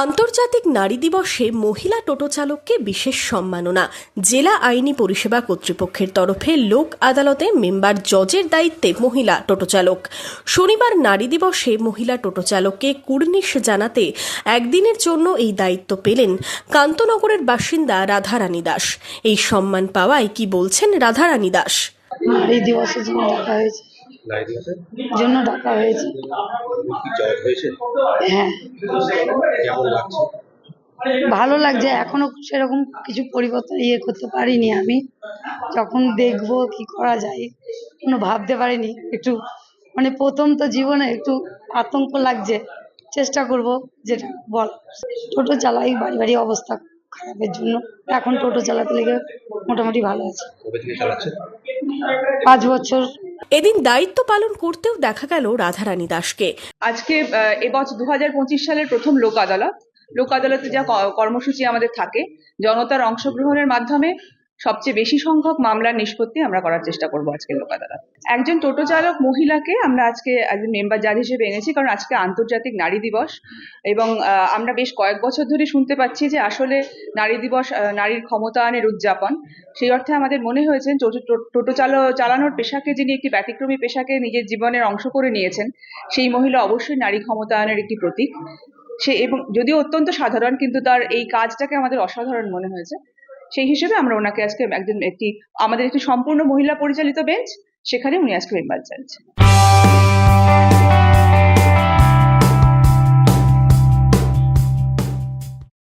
আন্তর্জাতিক নারী দিবসে মহিলা টোটো চালককে বিশেষ সম্মাননা। জেলা আইনি পরিষেবা কর্তৃপক্ষের তরফে লোক আদালতে মেম্বার জজের দায়িত্বে মহিলা টোটো চালক। শনিবার নারী দিবসে মহিলা টোটো চালককে কুর্নিশ জানাতে একদিনের জন্য এই দায়িত্ব পেলেন কান্তনগরের বাসিন্দা রাধারানী দাস। এই সম্মান পাওয়ায় কি বলছেন রাধারানী দাস? নারী দিবসের জন্য ডাকা হয়েছে। জন্য ডাকা হয়েছে। হ্যাঁ। ভালো লাগছে। এখনও সেরকম কিছু পরিবর্তন ইয়ে করতে পারিনি আমি। যখন দেখব কি করা যায় কোনো ভাবতে পারিনি। একটু মানে প্রথম তো জীবনে একটু আতঙ্ক লাগছে। চেষ্টা করব যেটা বল। টোটো চালাই বাড়ি বাড়ি অবস্থা। খারাপের জন্য। এখন টোটো চালাতে লেগে মোটামুটি ভালো আছে। পাঁচ বছর। এদিন দায়িত্ব পালন করতেও দেখা গেল রাধারানী দাসকে। আজকে এবছর দু হাজার পঁচিশ সালের প্রথম লোক আদালত লোক আদালতে যা কর্মসূচি আমাদের থাকে জনতার অংশগ্রহণের মাধ্যমে সবচেয়ে বেশি সংখ্যক মামলার নিষ্পত্তি আমরা করার চেষ্টা করব আজকে লোক আদালত একজন টোটো চালক মহিলাকে আমরা আজকে মেম্বার জাজ হিসেবে এনেছি, কারণ আজকে আন্তর্জাতিক নারী দিবস এবং আমরা বেশ কয়েক বছর ধরে শুনতে পাচ্ছি যে আসলে নারী দিবস নারীর ক্ষমতায়নের উদযাপন। সেই অর্থে আমাদের মনে হয়েছে টোটো টো- টোটো চালো, চালানোর পেশাকে যিনি একটি ব্যতিক্রমী পেশাকে নিজের জীবনের অংশ করে নিয়েছেন, সেই মহিলা অবশ্যই নারী ক্ষমতায়নের একটি প্রতীক। সে এবং যদিও অত্যন্ত সাধারণ, কিন্তু তার এই কাজটাকে আমাদের অসাধারণ মনে হয়েছে। সেই হিসেবে আমরা ওনাকে আজকে একজন একটি, আমাদের একটি সম্পূর্ণ মহিলা পরিচালিত বেঞ্চ, সেখানে উনি আজকে মেম্বার চাইছেন।